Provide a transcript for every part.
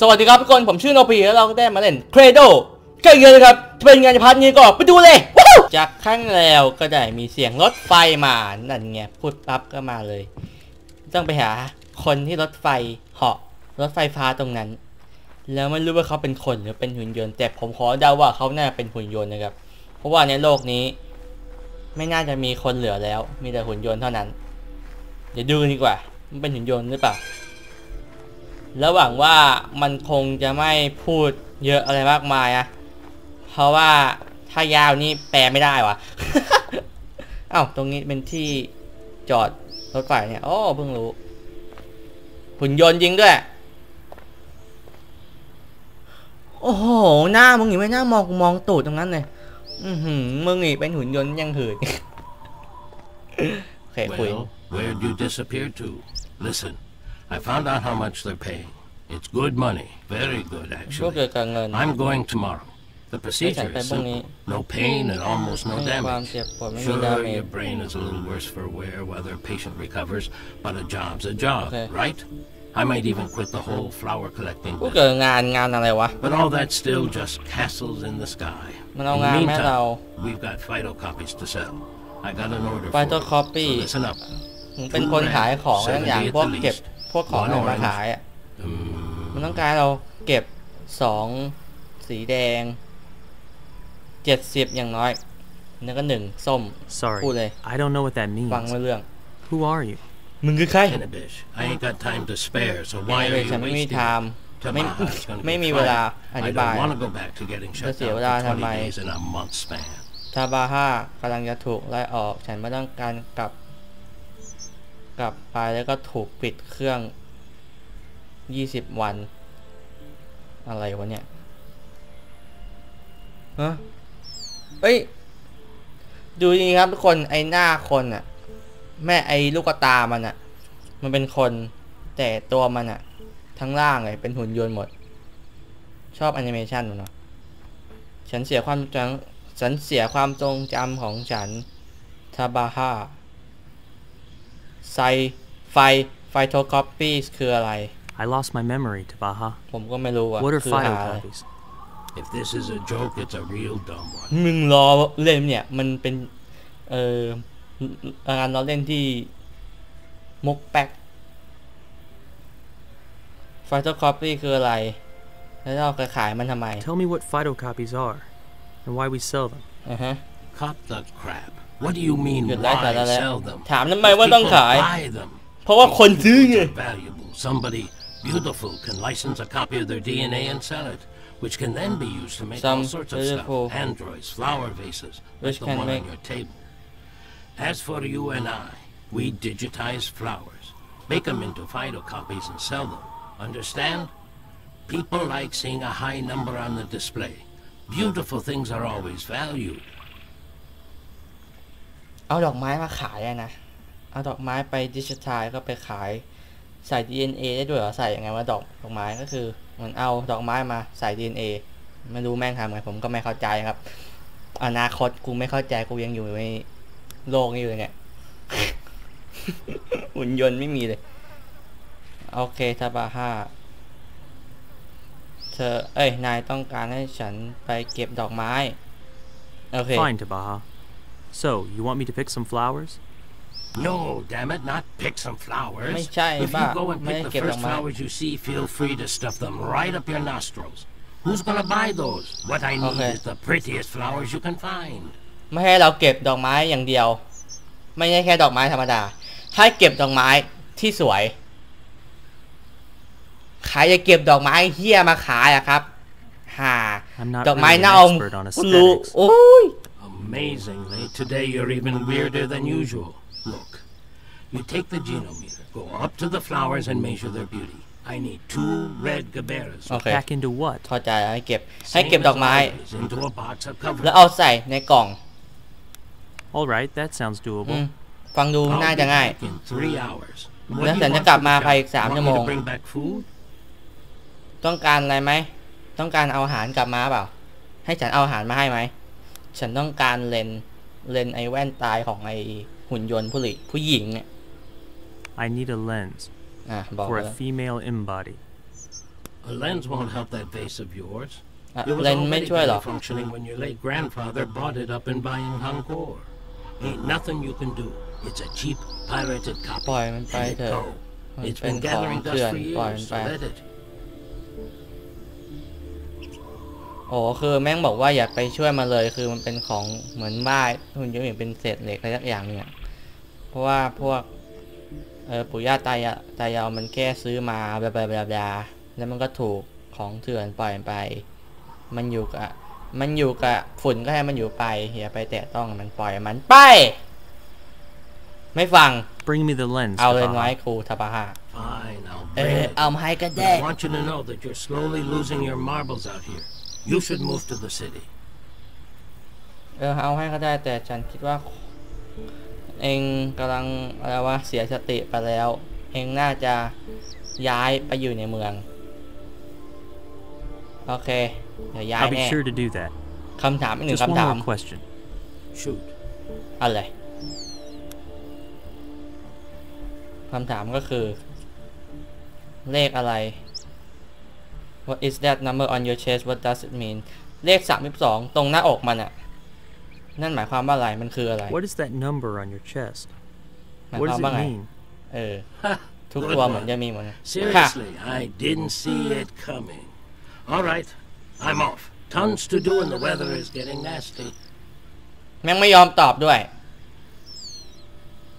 สวัสดีครับทุกคน ผมชื่อโนปีแล้วเราก็ได้มาเล่นเครโดก็อีกเลยนะครับจะเป็นงานพาร์ทนี้ก็ไปดูเลยจากครั้งแล้วก็ได้มีเสียงรถไฟมานั่นไงพูดปั๊บก็มาเลย ต้องไปหาคนที่รถไฟเหาะรถไฟฟ้าตรงนั้น แล้วไม่รู้ว่าเขาเป็นคนหรือเป็นหุ่นยนต์แต่ผมขอเดาว่าเขาน่าจะเป็นหุ่นยนต์นะครับ เพราะว่าในโลกนี้ ไม่น่าจะมีคนเหลือแล้ว มีแต่หุ่นยนต์เท่านั้น เดี๋ยวดูดีกว่ามันเป็นหุ่นยนต์หรือเปล่า แล้วหวังว่ามันคงจะไม่พูดเยอะอะไรมากมายอะเพราะว่าถ้ายาวนี่แปลไม่ได้วะเอ้าตรงนี้เป็นที่จอดรถไฟเนี่ยโอ้เพิ่งรู้หุ่นยนต์จริงด้วย โอ้โหหน้ามึงนี่ไม่น่ามองมองตูดตรงนั้นเลยอือหือมึงนี่เป็นหุ่นยนต์ยังหืดโอเคคุย Well, where'd you disappear to? Listen, I found out how much they're paying. It's good money, very good พวก actually. เกี่ยวกับเงิน I'm going tomorrow. The procedure Hey, is Bung simple. No pain and almost no ไม่มีความ damage. เจ็บปวดไม่มี Sure, ดาเมจ your brain is a little worse for wear while the patient recovers, but a job's a job, Okay. right? I might even quit the whole flower collecting พวก business. เกี่ยวกับงานงานอะไรวะ But all that's still just castles in the sky. มันเอา In งาน the แม่เรา meantime, we've got phytocopies to sell. I got an order for Phytocopy. it, so listen up. ผมเป็นคนขายของอะไรบางอย่างพวกเก็บ พวกของอะไรมาขายอะมันต้องการเราเก็บสองสีแดงเจ็ดสิบอย่างน้อยแล้วก็หนึ่งส้ม Sorry, Cool, eh? I don't know what that means. ฟังไม่เรื่อง Who are you? มึงคือใคร Kinabish, I ain't got time to spare, so why เล are ย you ฉันไม่มี wasting ไท it? ม์ Tomorrow ไม่ it's gonna ไม่ be มีเวลา fine. อ I ธิบาย don't want to go back to getting shut จะเสีย down เวลา for ทำไม20 days in a month span. ทาบาห้ากำลังจะถูกไล่ออก ฉันไม่ต้องการกลับ กลับไปแล้วก็ถูกปิดเครื่องยี่สิบวัน อะไรวะเนี่ยฮะเอ้ย ดูดีครับทุกคนไอหน้าคนอะแม่ไอลูกตามันอะมันเป็นคนแต่ตัวมันอะทั้งล่างเลยเป็นหุ่นยนต์หมด ชอบแอนิเมชันมันเนาะฉันเสียความจำฉันเสียความทรงจำของฉันทาบาฮา ไซไฟไฟโทคอปปี้คืออะไร I lost my memory to Baha. ผมก็ไม่รู้อะ What are คือหาอะไร phytocopies? If this is a joke, it's a real dumb one. มึงรอเล่นเนี่ยมันเป็นเอ่อการล้อเล่นที่มกแป๊กไฟโตคอปปี้คืออะไร แล้วเราจะขายมันทำไม Tell me what phytocopies are and why we sell them. อ่าฮะ Cut the crap. What do you mean, หยุดไล่สา why ระแล้ว sell them? ถามทำไมว่าต้อง People ขาย buy them. เพราะว่าคนซื้อไง They're valuable. Somebody beautiful can license a copy of their DNA and sell it, which can then be used to make Some all sorts of beautiful- stuff. Androids, flower vases, like Which the can one make- on your table. As for you and I, we digitize flowers, make them into phytocopies and sell them. Understand? People like seeing a high number on the display. Beautiful things are always valued. เอาดอกไม้มาขายอะนะ เอาดอกไม้ไปดิจิทัลก็ไปขาย ใส่ DNA ได้ด้วยเหรอ ใส่ยังไงว่าดอกดอกไม้ก็คือเหมือนเอาดอกไม้มาใส่ DNA ไม่รู้แม่งทำไงผมก็ไม่เข้าใจครับ อนาคตกูไม่เข้าใจกูยังอยู่ในโลกนี้อยู่เลยเนี่ยหุ่นยนต์ไม่มีเลย โอเคทาบาห้าเธอ เอ้ย นายต้องการให้ฉันไปเก็บดอกไม้ โอเค Fine, to Baha. So, you want me to pick some flowers? No, damn it, not pick some flowers. ไม่ใช่ If บ้า you go and ไม่ pick ได้ the เก็บดอ first กไม้ flowers you see, feel free to stuff them right up your nostrils. Who's gonna buy those? What I need Okay. is the prettiest flowers you can find. ไม่ให้เราเก็บดอกไม้อย่างเดียว ไม่ใช่แค่ดอกไม้ธรรมดา ให้เก็บดอกไม้ที่สวยใครจะเก็บดอกไม้เฮี้ยมาขายอะครับฮ่า I'm not ดอกไม้ really an เน่า expert on คุณรู้ aesthetics. โอ้ย Amazingly, today you're even weirder than usual. Look, you take the genometer, go up to the flowers and measure their beauty. I need two red gaberas. โอเค Pack into what? เข้าใจให้เก็บให้เก็บ Same ด as อกไม้ always, into a box of แล้ว cover. เอาใส่ในกล่อง Alright, that sounds อื doable. มฟังดู I'll น่า be จะง่าย back in three hours. What แล้ว do ฉัน you จะ want กลับ for มา the ภายอีก job? สาม Want ชั่ว me โมง to bring back food? ต้องการอะไรไหม ต้องการเอาอาหารกลับมาเปล่า ให้ฉันเอาอาหารมาให้ไหม ฉันต้องการเลนส์เลนส์ไอแว่นตายของไอหุ่นยนต์ผู้หญิงผู้หญิงเนี่ย I need a lens อะบอก for ไป a แล้ว female embody. A lens won't help that vase of yours. อะ It was เลนส์ไม่ already ช่วยเหรอ barely functioning when your late grandfather bought it up in buying Hangor. Ain't nothing you can do. It's a cheap, pirated copy. ปล่อยมันไป Let it เถอะ go. มัน It's เป็น been ของ gathering เถื่อ dust น for ปล่อยมั years, น so ไป let it. โอ้คือแม่งบอกว่าอย่าไปช่วยมาเลย คือมันเป็นของเหมือนบ้านคุณจะเห็นเป็นเศษเหล็กอะไรสักอย่างเนี่ยเพราะว่าพวกเออปู่ย่าตายะตายายมันแค่ซื้อมาบลาบลาบลาบลาแล้วมันก็ถูกของเถื่อนปล่อยไป มันอยู่กับมันอยู่กับฝุ่นก็ให้มันอยู่ไปอย่าไปแตะต้องมันปล่อยมันไป ไม่ฟัง Bring me the lens. เอาเลยน้อย Kapaha. ครูทบาฮา Fine, I'll เอ bring อ it. เอามาให้ก็ But ได้ I want you to know that you're slowly losing your marbles out here. You should move to the city. เออเอาให้ก็ได้แต่ฉันคิดว่า เองกำลังอะไรวะเสียสติไปแล้ว เองน่าจะย้ายไปอยู่ในเมือง โอเค เดี๋ยวย้าย I'll be แน่ sure to do that. คำถามอีกหนึ่ง Just one คำถาม more question. Shoot. อะไรคำถามก็คือ เลขอะไร What is that number on your chest What does it mean เลข 32 ตรงหน้าอกมันอะนั่นหมายความว่าอะไร มันคืออะไร What is that number on your chest? หมาย What ความ does ว่า it ไง mean? เออ Ha! ทุก Good ตัวเหมือน one. จะมีหมดเลย Seriously, I didn't see it coming. All right, I'm off. Tons to do and the weather is getting nasty. แม่งไม่ยอมตอบด้วย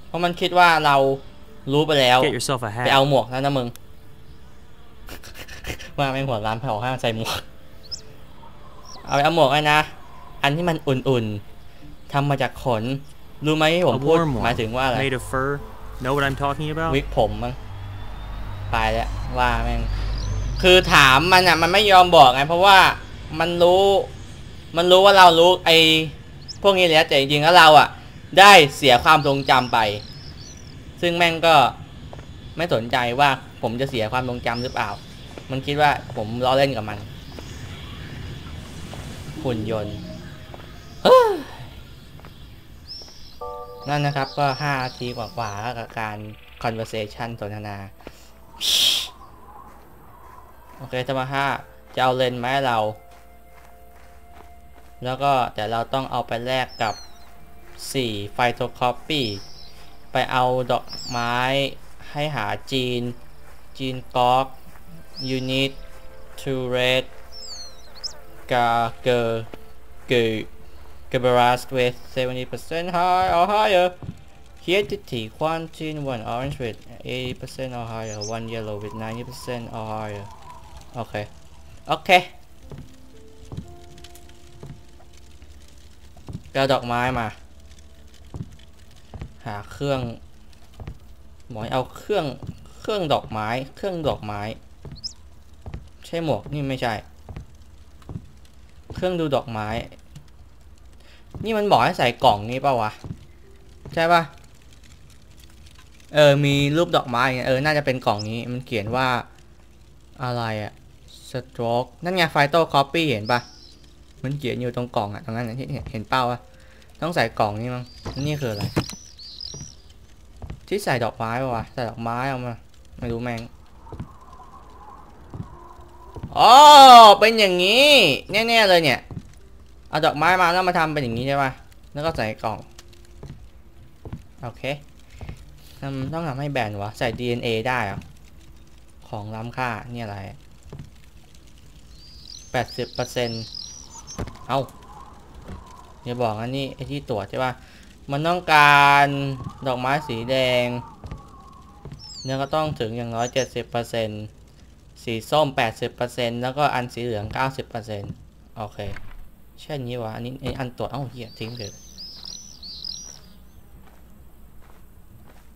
เพราะมันคิดว่าเรารู้ไปแล้ว Get yourself a ไปเอา hat. หมวกแล้วนะมึง ว่าแม่งหัวร้านเผาห้ามใส่หมวก เอาไปเอาหมวกไว้นะ อันที่มันอุ่นๆทำมาจากขน รู้ไหมที่ผม A พูด warm หมาย one. ถึงว่าอะไร Made of fur. Know what I'm talking about? วิกผมมั้งไปแล้วว่าแม่ง คือถามมันอะ มันไม่ยอมบอกไง เพราะว่ามันรู้ มันรู้ว่าเรารู้ไอ้พวกนี้แล้วแต่จริงๆแล้วเราอะ ได้เสียความทรงจำไป ซึ่งแม่งก็ไม่สนใจว่า ผมจะเสียความทรงจำหรือเปล่า มันคิดว่าผมล้อเล่นกับมัน หุ่นยนต์นั่นนะครับก็ห้านาทีกว่าๆกับการ conversation สนทนา โอเคจะมาห้าจะเอาเลนไหมาให้เรา แล้วก็แต่เราต้องเอาไปแลกกับ4ไฟโทคอปปี้ไปเอาดอกไม้ให้หาจีน จีนก๊อก you need to red กาเกอร์เกอร์เกอร์บรัส with 70% high or higher Here to tea, one tin, one orange with 80% or higher, one yellow with 90% or higher. โอเค โอเคไปเอาดอกไม้มา หาเครื่อง หมอยเอาเครื่อง เครื่องดอกไม้ เครื่องดอกไม้ ใช่หมวกนี่ไม่ใช่ เครื่องดูดอกไม้ นี่มันบอกให้ใส่กล่องนี้เปล่าวะ ใช่ปะเออ มีรูปดอกไม้เออ น่าจะเป็นกล่องนี้ มันเขียนว่า อะไรอะ stroke นั่นไง phyto copy เห็นปะมันเขียนอยู่ตรงกล่องอะตรงนั้นเห็นเห็นเป้าอะต้องใส่กล่องนี้มั้งนี่คืออะไร ที่ใส่ดอกไม้ปะวะใส่ดอกไม้เอามา ไม่รู้แม่งอ๋อเป็นอย่างนี้แน่ๆเลยเนี่ย เอาดอกไม้มาแล้วมาทำเป็นอย่างนี้ใช่ป่ะแล้วก็ใส่กล่อง โอเคทำต้องทำให้แบนวะ ใส่ DNA ได้เหรอของล้ำค่า นี่อะไรแปดสิบเปอร์เซ็นต์เอาอย่าบอกอันนี้ไอที่ตรวจใช่ป่ะ มันต้องการดอกไม้สีแดง เนี่ยก็ต้องถึงอย่างน้อยเจ็ดสิบเปอร์เซ็นต์สีส้มแปดสิบเปอร์เซ็นต์แล้วก็อันสีเหลืองเก้าสิบเปอร์เซ็นต์โอเคใช่นนี้วะอันนี้อันนี้อันตรวจเอ้าเหี้ยทิ้งเถอะ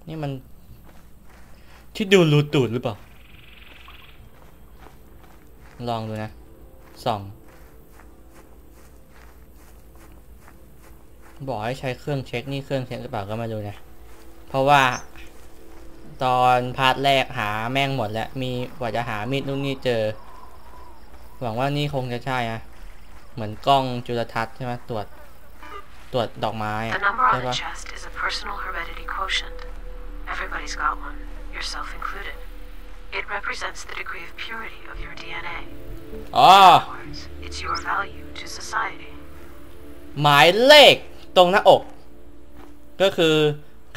นี่มันที่ดูรูตูดหรือเปล่า ลองดูนะส่อง บอกให้ใช้เครื่องเช็คนี่เครื่องเช็คหรือเปล่าก็ม่รู้นะ เพราะว่า ตอนพาร์ทแรกหาแม่งหมดแล้วมีกว่าจะหามีดนู่นนี่เจอ หวังว่านี่คงจะใช่อะเหมือนกล้องจุลทรรศน์ใช่ไหมตรวจตรวจดอกไม้อะ The number ใช่ on the ปะ chest is a personal heredity quotient. Everybody's got one, yourself included. It represents the degree of purity of your DNA. อ๋อ In other words, it's your value to society. หมายเลขตรงหน้าอก ก็คือ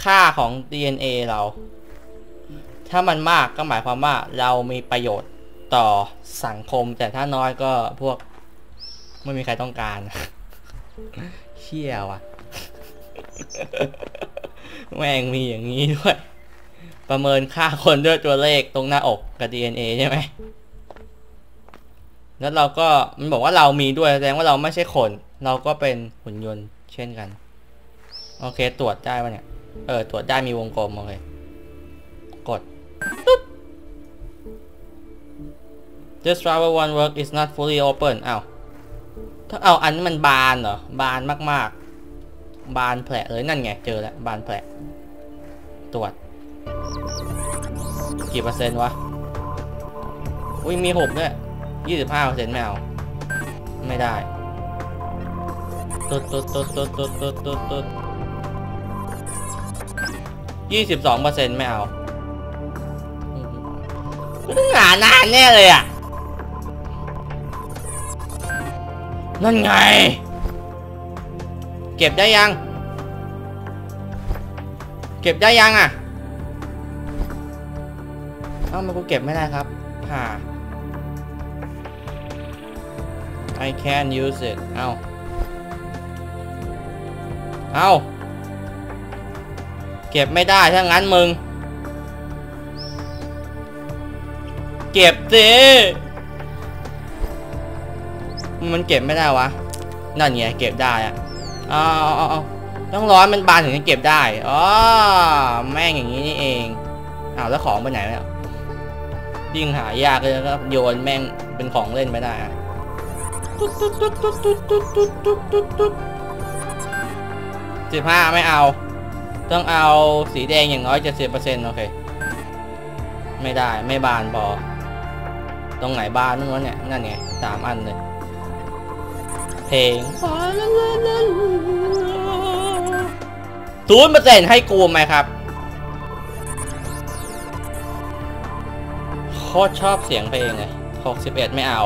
ค่าของ DNA เรา ถ้ามันมากก็หมายความว่าเรามีประโยชน์ต่อสังคม แต่ถ้าน้อยก็พวกไม่มีใครต้องการเชี่ยว่ะแม่งมีอย่างนี้ด้วย ประเมินค่าคนด้วยตัวเลขตรงหน้าอกกับ DNA ใช่ไหมแล้วเราก็มันบอกว่าเรามีด้วยแสดงว่าเราไม่ใช่คน เราก็เป็นหุ่นยนต์เช่นกัน โอเค ตรวจได้ปะเนี่ย เออ ตรวจได้มีวงกลมโอเค กด This driver one work is not fully open เอาถ้าเอาอันนี้มันบานเหรอ บานมากๆ บานแผลเลยนั่นไง เจอแล้ว บานแผลตรวจ กี่เปอร์เซ็นต์วะ อุ้ยมีหกด้วยยี่สิบห้าเปอร์เซ็นต์ไม่เอา ไม่ได้ตุดตุดตุดตุดตุดตุดตดยี่สิบสองเปอร์เซ็นต์ไม่เอา หานานแน่เลยอะ นั่นไง เก็บได้ยัง เก็บได้ยังอะ เอ้ามันกูเก็บไม่ได้ครับผ่า I can use it เอาเอาเก็บไม่ได้ถ้างั้นมึง สิมันเก็บไม่ได้วะ นั่นไงเก็บได้อะเอาเอาเอาต้องร้อนมันบานถึงจะเก็บได้อ๋อแม่งอย่างนี้นี่เองอ้าวแล้วของไปไหนแล้วยิ่งหายากเลยก็โยนแม่งเป็นของเล่นไม่ได้อะสิบห้าไม่เอา ต้องเอาสีแดงอย่างน้อยเจ็ดสิบเปอร์เซ็นต์โอเค ไม่ได้ไม่บานพอ ตรงไหนบานนั่นวะเนี่ยนั่นไงสามอันเลย เพลงศูนย์เปอร์เซ็นต์ให้กูไหมครับโคตรชอบเสียงเพลงเลย61ไม่เอา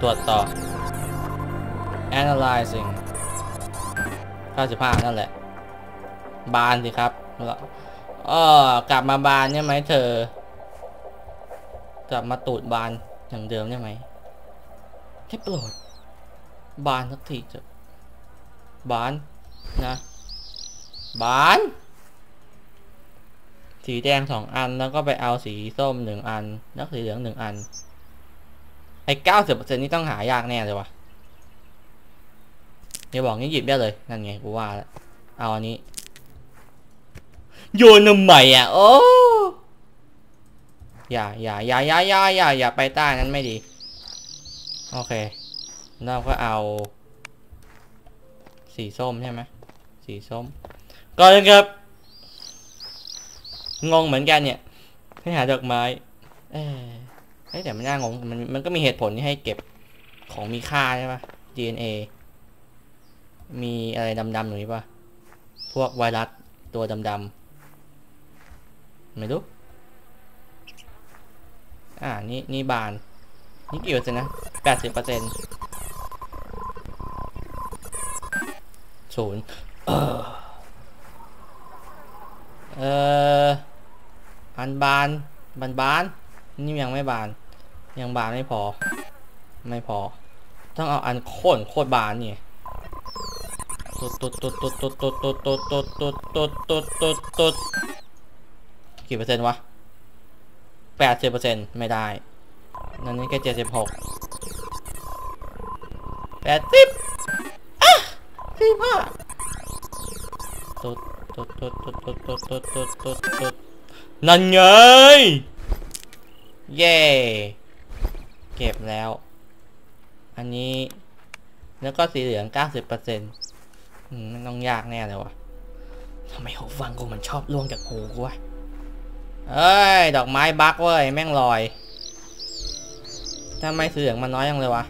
ตรวจต่อ analyzing 95 นั่นแหละ บานสิครับแล้วอ้อกลับมาบานใช่ไหมเธอ กลับมาตูดบานอย่างเดิมได้ไหมให้โปรด บานสักทีเถอะบานนะ บาน สีแดงสองอันแล้วก็ไปเอาสีส้มหนึ่งอัน แล้วสีเหลืองหนึ่งอัน ไอ้เก้าสิบเปอร์เซ็นต์นี่ต้องหายากแน่เลยวะเดี๋ยวบอกนี่หยิบได้เลย นั่นไงกูว่าแล้วเอาอันนี้ โยนทำไมอะ โอ้ อย่าอย่าอย่าอย่าอย่าอย่าอย่าไปใต้นั้นไม่ดี โอเคเราก็เอา สีส้มใช่ไหมสีส้มก่อนเลยครับงงเหมือนกันเนี่ย ให้หาดอกไม้ เออเฮ้แต่มันน่างงมันมันก็มีเหตุผลที่ให้เก็บของมีค่าใช่ปะ DNA มีอะไรดำๆอยู่นี่ปะพวกไวรัสตัวดำๆไม่รู้ อ่า นี่ นี่บาน นี่กี่เปอร์เซ็นต์นะแปดสิบเปอร์เซ็นต์ศูนย์เออเอออันบาน บานบาน นี่ยังไม่บาน ยังบานไม่พอ ไม่พอ ต้องเอาอันโค่นโคตรบานนี่ตุดตุดตุดตุดตุดตุดตุดตุดตุดตุดตุดตุดตุตุดกี่เปอร์เซ็นต์วะ แปดสิบเปอร์เซ็นต์ไม่ได้นั่นนี่แค่เจ็ดสิบหกแปดสิบอะสี่ห้าตุดตุดตุดตุดตุดตุดตุดตุดตุดตุดนั่นไง เย่เก็บแล้ว อันนี้ แล้วก็สีเหลืองเก้าสิบเปอร์เซ็นต์มันต้องยากแน่เลยวะทำไมหูฟังกูมันชอบล่วงจากหูกูวะ เอ้ย ดอกไม้บักเว้ย แม่งลอยทำไมสีเหลืองมันน้อยยังเลยวะ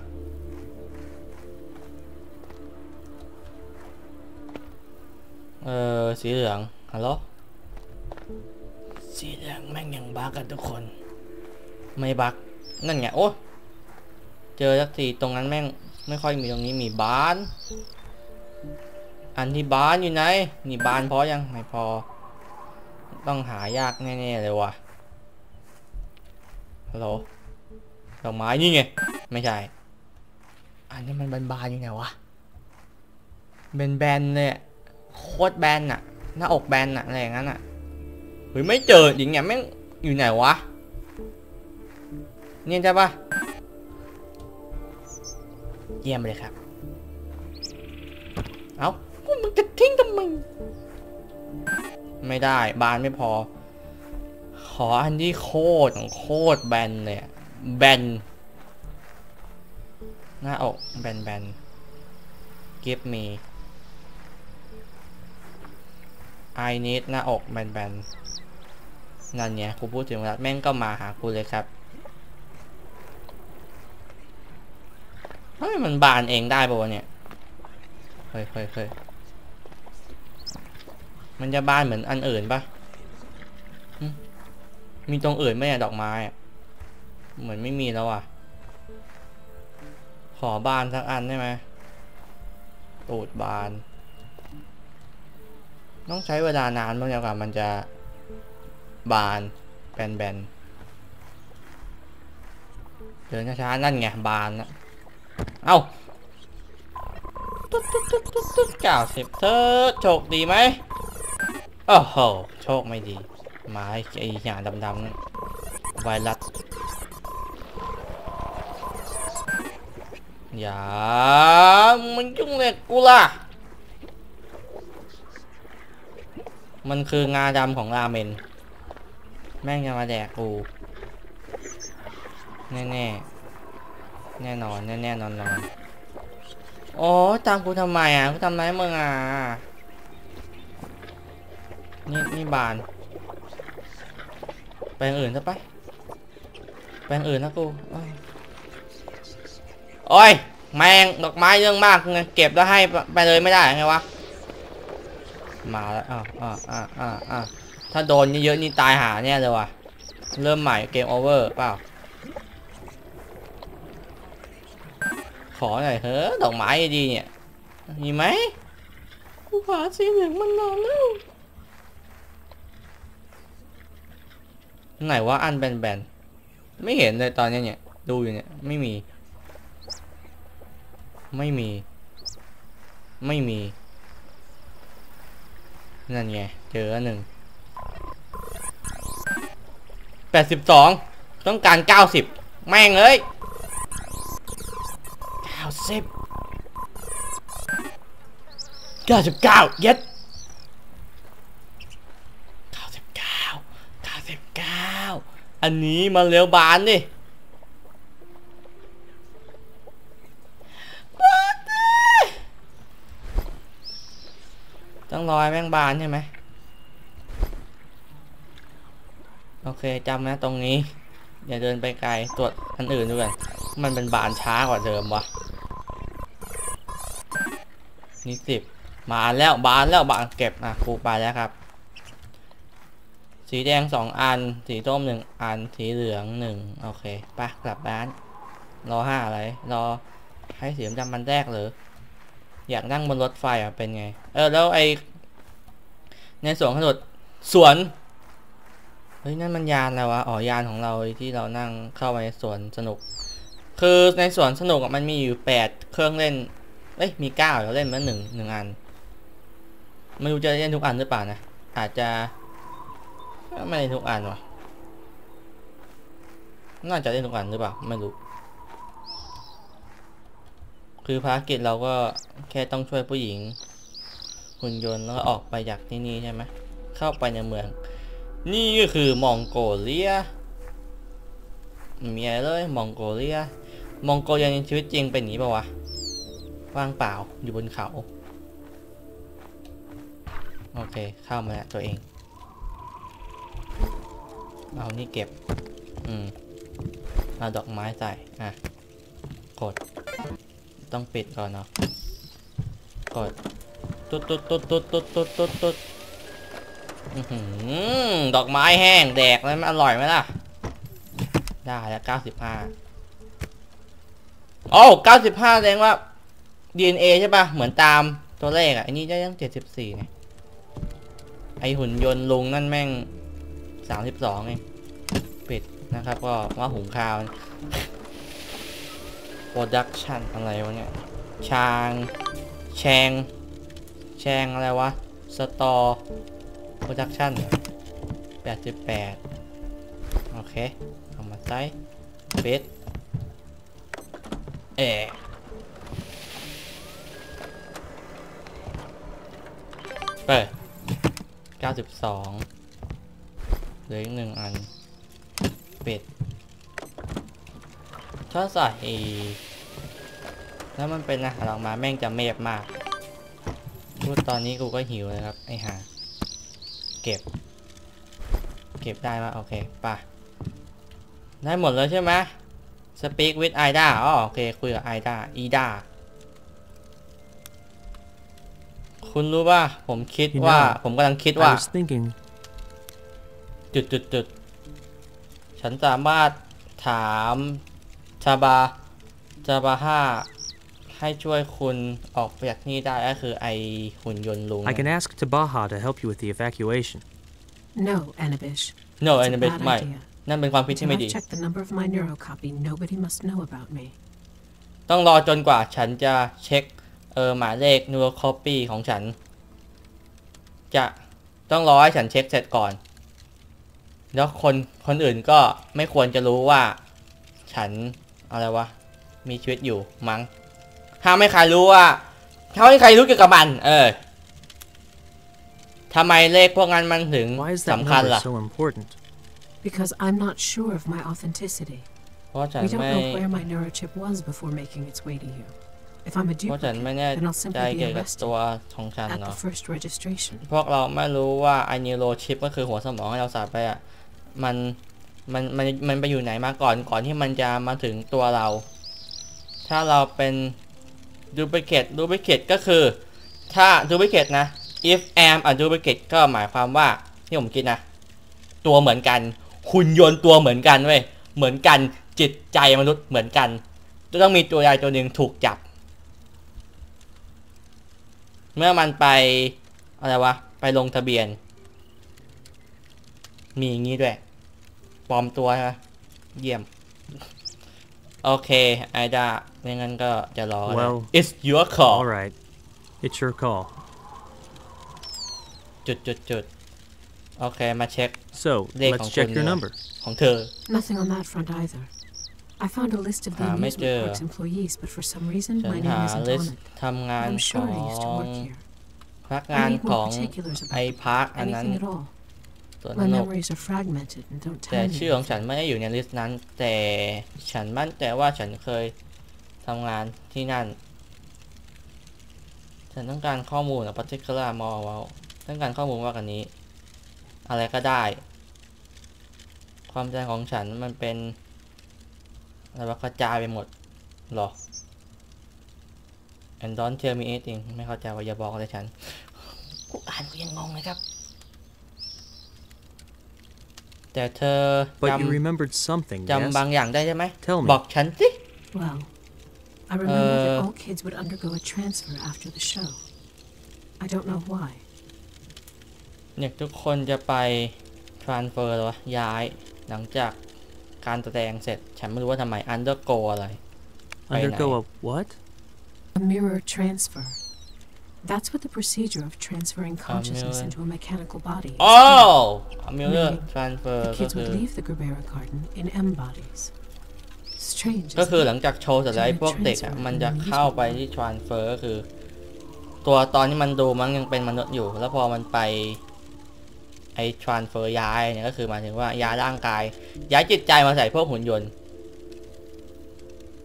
เออ สีเหลือง ฮัลโหล สีเหลืองแม่งยังบักกันทุกคน ไม่บักนั่นไง โอ้เจอสักทีตรงนั้นแม่งไม่ค่อยมีตรงนี้มีบ้าน อันที่บ้านอยู่ไหน นี่บ้านพอยัง ไม่พอ ต้องหายากแน่ๆเลยว่ะฮัลโหลดอกไม้นี่ไง ไม่ใช่ อันนี้มันบานๆอยู่ไหนวะเป็นแบนๆเลยโคตรแบนอะหน้าอกแบนอะอะไรอย่างนั้นอะเฮ้ยไม่เจอจริงไงแม่งอยู่ไหนวะเนี่ยใช่ปะเยี่ยมเลยครับ เอามึงจะทิ้งทำไม ไม่ได้ บานไม่พอ ขออันที่โคตรของโคตรแบนเลยแบน หน้าอกแบนแบน give me I need หน้าอกแบนแบนนั่นไงกูพูดถึงแล้วแม่งก็มาหากูเลยครับเฮ้ยมันบานเองได้ป่าวะเนี่ย เฮ้ยเฮ้ยเฮ้ย มันจะบานเหมือนอันอื่นปะมีตรงอื่นไหมอะดอกไม้อะเหมือนไม่มีแล้วอะ ขอบานสักอันได้ไหมตูดบาน ต้องใช้เวลานานมากกว่ามันจะบานแบนๆเดินช้าๆนั่นไงบานนะเอ้าตุ๊ดตุ๊ดตุ๊ดตุ๊ดเก้าสิบเธอโชคดีไหม โอ้โห โชคไม่ดีมาไอ้ไอหยาดำๆไวรัสอย่ามันยุ่งเลยกูล่ะ มันคืองาดำของราเมน แม่งจะมาแดกกู แน่แน่แน่นอนแน่แน่นอนนอนโอ้ตามกูทำไมอะกูทำไรมึงอะ นี่นี่บานไปอย่างอื่นซะไปไปอย่างอื่นนะกูโอ้ย แมงดอกไม้เรื่องมากไงเก็บแล้วให้ไปเลยไม่ได้ไงวะ มาแล้วอ้าวอ้าวอ้าวอ้าวถ้าโดนเยอะๆนี่ตายหาแน่เลยว่ะ เริ่มใหม่เกมโอเวอร์เปล่า ขอหน่อยเฮ้อดอกไม้ดีเนี่ย มีไหมกูหาสีเหลืองมันนานแล้ว ไหนว่าอันแบนๆ ไม่เห็นเลยตอนนี้เนี่ย ดูอยู่เนี่ย ไม่มี ไม่มี ไม่มี นั่นไง เจอหนึ่งแปดสิบสองต้องการเก้าสิบแม่งเอ้ยเก้าสิบเก้าสิบเก้าเย็ดเก้าสิบเก้าเก้าสิบเก้า อันนี้มาเร็วบานดิต้องรอยแม่งบานใช่ไหมโอเคจำนะตรงนี้ อย่าเดินไปไกลตรวจอันอื่นด้วยมันเป็นบานช้ากว่าเดิมวะนี่สิบบาแล้วบานแล้วบานเก็บอะครูไปแล้วครับ สีแดงสองอัน สีส้มหนึ่งอัน สีเหลืองหนึ่งโอเคไปกลับบ้าน รอห้าอะไร รอให้เสียงจำมันแรกเลยอยากนั่งบนรถไฟอะเป็นไง เออแล้วไอในสวนขนดสวน เฮ้ยนั่นมันยานอะไรวะ อ๋อยานของเราที่เรานั่งเข้าไปในสวนสนุก คือในสวนสนุกมันมีอยู่แปดเครื่องเล่น เอ้ยมีเก้าเราเล่นมาหนึ่งหนึ่งอัน ไม่รู้จะเล่นทุกอันหรือเปล่านะ อาจจะ ไม่เล่นทุกอันวะน่าจะเล่นทุกอันหรือเปล่า ไม่รู้ คือภารกิจเราก็แค่ต้องช่วยผู้หญิงหุ่นยนต์แล้วก็ออกไปจากที่นี่ใช่ไหม เข้าไปในเมือง นี่ก็คือมองโกเลียม่มีอะไรเลยมองโกเลีย มองโกเลียในชีวิตจริงเป็นอย่างนี้ปะวะ ว่างเปล่าอยู่บนเขา โอเค เข้ามาแล้วตัวเอง เอานี่เก็บ อืม เอาดอกไม้ใส่ อะ กด ต้องปิดก่อนเนาะ กด ตุ๊ดตุ๊ดตุ๊ดตุ๊ดตุ๊ดตุ๊ดตุ๊ดตุ๊ดอื้อหือดอกไม้แห้งแดกแล้วมันอร่อยไหมล่ะ ได้แล้วเก้าสิบห้าโอ้เก้าสิบห้าแสดงว่า DNA ใช่ปะเหมือนตามตัวเลขอะ อันนี้ได้ยังเจ็ดสิบสี่ไงไอหุ่นยนต์ลุงนั่นแม่ง สามสิบสองเองปิดนะครับ ก็ว่าหุงข้าวโปรดักชันอะไรวะเนี่ยชางแชงแชงอะไรวะสตอโปรดักชันแปดสิบแปดโอเคเอามาใส่เบสเอเปิดเก้าสิบสอง เหลืออีกหนึ่งอันปิดถ้าใส่แล้วมันเป็นอาหารออกมาแม่งจะเมฟมาก พูดตอนนี้กูก็หิวเลยครับ ไอ้ห่า เก็บ เก็บได้ปะโอเคป่ะ ได้หมดแล้วใช่ไหม Speak with Ida อ๋อโอเค คุยกับ Ida Ida คุณรู้ป่ะ ผมคิด You ว่า know, ผมกำลังคิดว่า I was thinking, จุดจุดจุดฉันสามารถถามชาบาชาบาห้าให้ช่วยคุณออกไปจากนี่ได้ก็คือไอหุ่นยนต์ลุง I can ask Tabaha to help you with the evacuation. No, Anabish. no It's a อันนั้นเป็น bad ไม่ idea. นั่นเป็นความคิดที่ Until ไม่ดี I've checked the number of my neurocopy, nobody must know about me. ต้องรอจนกว่าฉันจะเช็คเออหมายเลขนูโรคอปี้ของฉัน จะต้องรอให้ฉันเช็คเสร็จก่อน แล้วคนคนอื่นก็ไม่ควรจะรู้ว่า ฉันอะไรวะมีชีวิตอยู่มั้งห้ามไม่ใครรู้ว่าห้ามไม่ใครรู้เกี่ยวกับมัน เออทำไมเลขพวกนั้นมันถึง Why is that สำคัญ number ล่ะ so important? Because I'm not sure of my authenticity. เพราะฉัน We don't ไม่ know where my neurochip was before making its way to you. If I'm a เพราะฉัน duplicate, ไม่แน่ then I'll ใจ simply be เกี่ยวกับ arrested ตัวของฉัน at เนาะ the first registration. พวกเราไม่รู้ว่าไอนิโรชิปก็คือหัวสมองที่เราใส่ไปอะ มันมันมันมันไปอยู่ไหนมาก่อนก่อนที่มันจะมาถึงตัวเรา ถ้าเราเป็นดูพิเคตดูพิเคตก็คือ ถ้าดูพิเคตนะ if am a duplicate ก็หมายความว่าที่ผมคิดนะ ตัวเหมือนกันหุ่นยนต์ตัวเหมือนกันเว้ยเหมือนกันจิตใจมนุษย์เหมือนกันจะต้องมีตัวใดตัวหนึ่งถูกจับ เมื่อมันไปอะไรวะ ไปลงทะเบียน มีอย่างนี้ด้วย ปลอมตัวใช่ไหมเยี่ยม โอเค ไอดาไม่งั้นก็จะรอกันนะ Well, it's your call All right. It's your call. จุดจุดจุดโอเค มาเช็ค So, Lek let's ang check your kunya. number. ของเธอ Nothing on that front either. I found a list of the Ah, may amusement chưa. park's employees, but for some reason ฉัน my หา name isn't ลิ on ส it. ทำงาน I'm ข sure อง I used to work here. พนักงาน I need ขอ more ง particulars ไอ about พาร์คอันนั้น anything at all. ส่วน My นุก memories are fragmented and don't แต่ tell me. ชื่อของฉันไม่ได้อยู่ในลิสต์นั้น แต่ฉันมั่นใจว่าฉันเคยทำงานที่นั่น ฉันต้องการข้อมูลอะ particular more about ต้องการข้อมูลว่ากันนี้ อะไรก็ได้ ความใจของฉันมันเป็นอะไรวะกระจายไปหมดหรอ and don't tell me anything ไม่เข้าใจว่าอย่าบอกอะไรฉัน กูอ่านกูยังงงเลยครับ แต่เธอ But จ you remembered something, ำจำบาง yes? อย่างได้ใช่ไหม Tell me. บอกฉันสิ Well, I remember Uh, that all kids would undergo a transfer after the show. I don't know why. เนี่ยทุกคนจะไป transfer หรอวะย้ายหลังจากการแสดงเสร็จ ฉันไม่รู้ว่าทำไม undergo อะไร Undergo a what? A mirror transfer. That's what the procedure of transferring consciousness mirror. into a mechanical body is. โอ้อ m i l e r Meaning, transfer The ก็ kids คือ would leave the Gerbera garden in M bodies. Strange. ก็ isn't คือ it? หลังจากโชว์เสร็จแล้วไอ้พวกเด็กอะมันจะเข้าไปที่ transfer ก็คือ ตัวตอนที่มันดูมันยังเป็นมนุษย์อยู่ แล้วพอมันไปไอ้ transfer ย้ายเนี่ยก็คือหมายถึงว่าย้ายร่างกาย ย้ายจิตใจมาใส่พวกหุ่นยนต์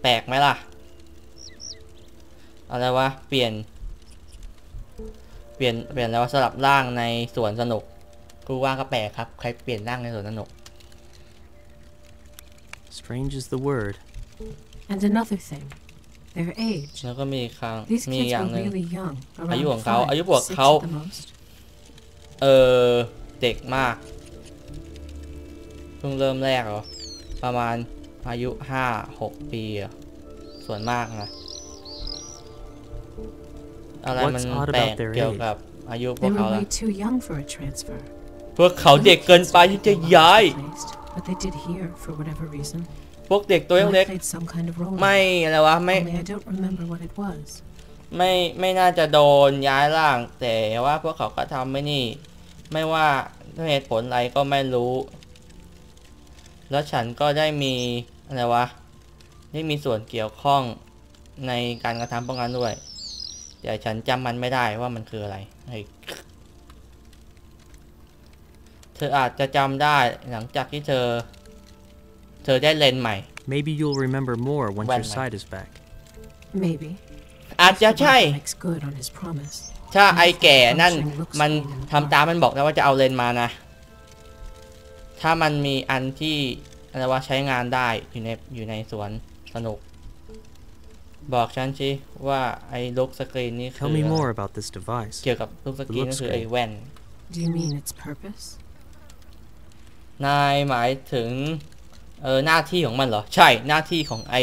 แปลกไหมล่ะ อะไรวะเปลี่ยน เปลี่ยนเปลี่ยนแล้วาสลับร่างในสวนสนุกกูว่าก็แปลกครับใครเปลี่ยนร่างในสวนสนุก Strange is the word. And another thing, their age. แล้วก็มีครั้ง These มี kids อย่าง were หนึ่ง really young. อายุ Around ของเขา five, อายุบวก six เขา at the most. เออเด็กมากเพิ่งเริ่มแรกเหรอประมาณอายุห้าหกปีเหรอส่วนมากนะ อะไรมัน What's odd แปลก about their เกี่ยวกับอายุพว They กเขา were ละ way too young for a transfer. พวกเขาเด็กเกินไปที่จะย้าย Placed, but they did here for whatever reason. พวกเด็กตัว And I เล็ก played some kind of role. in ๆไม่ it. อะไรวะไม่ Only I don't remember what it was. ไม่ไม่น่าจะโดนย้ายร่าง แต่ว่าพวกเขาก็ทำไม่นี่ ไม่ว่าด้วยเหตุผลอะไรก็ไม่รู้ แล้วฉันก็ได้มีอะไรวะ ได้มีส่วนเกี่ยวข้องในการกระทำพวกนั้นด้วย แต่ฉันจำมันไม่ได้ว่ามันคืออะไรเฮ้ยเธออาจจะจำได้หลังจากที่เธอ เธอได้เลนส์ใหม่ Maybe you'll remember more once When, your Mike? sight is back. Maybe. อาจจะ Mr. ใช่ Barker Makes good on his promise. ถ้าไอแก่นั่นมันทำตามมันบอกแล้วว่าจะเอาเลนส์มานะ ถ้ามันมีอันที่อะไรว่าใช้งานได้อยู่ในอยู่ในสวนสนุก บอกฉันสิว่าไอ้ลูกสกรีนนี่คือ Tell me อะไร more about this device. เกี่ยวกับลูกสกรีน Look ก็คือ screen ไอ้แว่น Do you mean its purpose? นายหมายถึงเออหน้าที่ของมันเหรอ ใช่หน้าที่ของไอ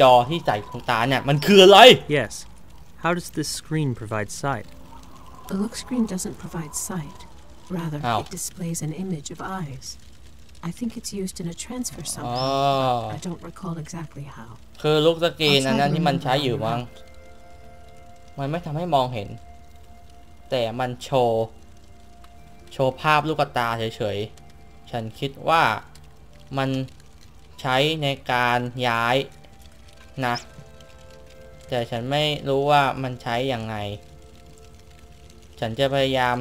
จอที่ใส่ของตาเนี่ย มันคืออะไร Yes. How does this screen provide sight? The look screen doesn't provide sight. Rather, Ow. it displays an image of eyes. I think it's used in a transfer อ๋อ somehow. I don't recall exactly how. คือลูกสกรีนเอาใช่อันนั้นที่มันมันใช้อยู่มันมั้ง มันไม่ทำให้มองเห็น แต่มันโชว์ โชว์ภาพลูกตาเฉยๆ ฉันคิดว่ามันใช้ในการย้ายนะ แต่ฉันไม่รู้ว่ามันใช้อย่างไง ฉันจะพยายาม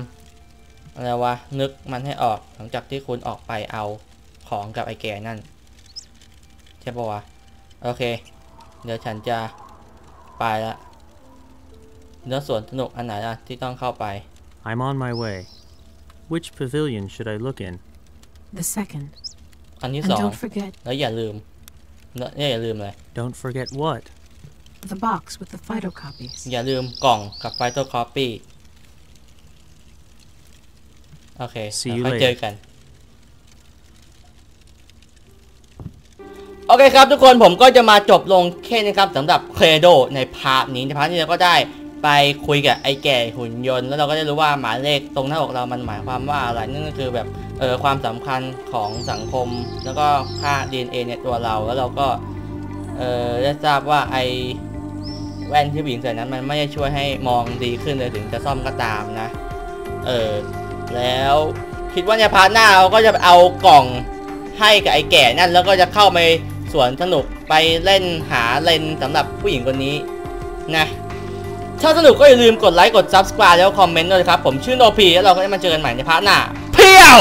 อะไรวะนึกมันให้ออกหลังจากที่คุณออกไปเอา ของกับไอ้แก่นั่น ใช่ปะวะ โอเค เดี๋ยวฉันจะไปละเนื้อสวนสนุกอันไหนล่ะที่ต้องเข้าไป I'm on my way. Which pavilion should I look in? The second. อันที่ And สอง don't forget แล้วอย่าลืมเนอะอย่าลืมเลย Don't forget what? the box with the phytocopies. อย่าลืมกล่องกับไฟโตคอปปี้โอเค See you แล้วค่อย later เจอกัน โอเคครับทุกคนผมก็จะมาจบลงแค่นี้ครับสำหรับเคโดในพาร์ทนี้ในพาร์ทนี้เราก็ได้ไปคุยกับไอ้แก่หุ่นยนต์ แล้วเราก็ได้รู้ว่าหมายเลขตรงหน้าอกเรามันหมายความว่าอะไรนั่นก็คือแบบเออความสำคัญของสังคม แล้วก็ค่า DNA ในตัวเราแล้วเราก็เออได้ทราบว่าไอแว่นที่ผู้หญิงใส่นั้นมันไม่ได้ช่วยให้มองดีขึ้นเลยถึงจะซ่อมก็ตามนะ เออแล้วคิดว่าในพาร์ทหน้าเราก็จะเอากล่องให้กับไอ้แก่นั่นแล้วก็จะเข้าไป สวนสนุกไปเล่นหาเลนสำหรับผู้หญิงคนนี้นะถ้าสนุกก็อย่าลืมกดไลค์กด subscribe แล้วคอมเมนต์ด้วยครับ ผมชื่อโนพีแล้วเราก็จะมาเจอกันใหม่ในพาร์ทหน้า เพียว